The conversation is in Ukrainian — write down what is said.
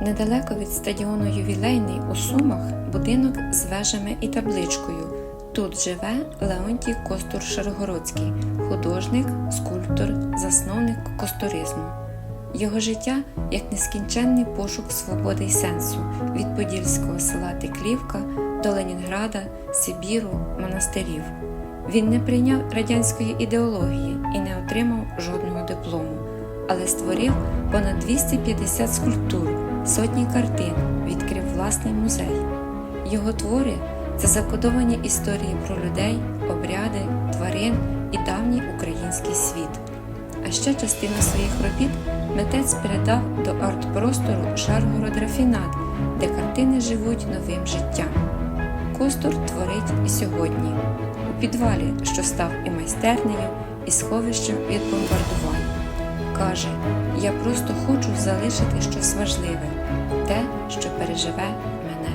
Недалеко від стадіону Ювілейний у Сумах будинок з вежами і табличкою. Тут живе Леонтій Костур Шаргородський, художник, скульптор, засновник костуризму. Його життя як нескінченний пошук свободи й сенсу від подільського села Теклівка до Ленінграда, Сибіру, монастирів. Він не прийняв радянської ідеології і не отримав жодного диплому, але створив понад 250 скульптур, сотні картин, відкрив власний музей. Його твори це закодовані історії про людей, обряди, тварин і давній український світ. А ще частину своїх робіт митець передав до арт-простору Шаргород Рафінат, де картини живуть новим життям. Костур творить і сьогодні, у підвалі, що став і майстернею, і сховищем від бомбардувань. Каже: Я просто хочу залишити щось важливе, те, що переживе мене.